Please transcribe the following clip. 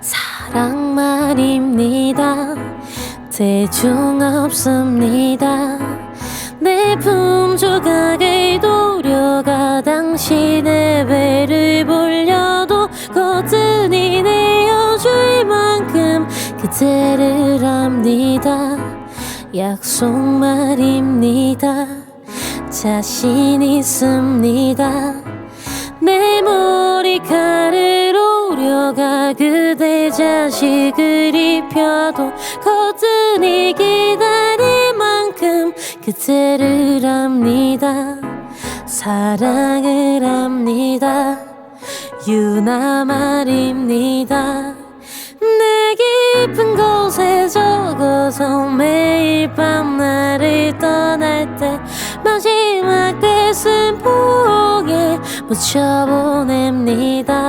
사랑 말입니다. 대중 없습니다. 내 품 조각을 도려가 당신의 배를 불려도 거뜬히 내어줄 만큼 그대를 압니다. 약속 말입니다. 자신 있습니다. 그대 자식을 입혀도 거뜬히 기다릴 만큼 그대를 압니다. 사랑을 합니다. 유나 말입니다. 내 깊은 곳에 적어서 매일 밤 나를 떠날 때 마지막 대승 포에 묻혀보냅니다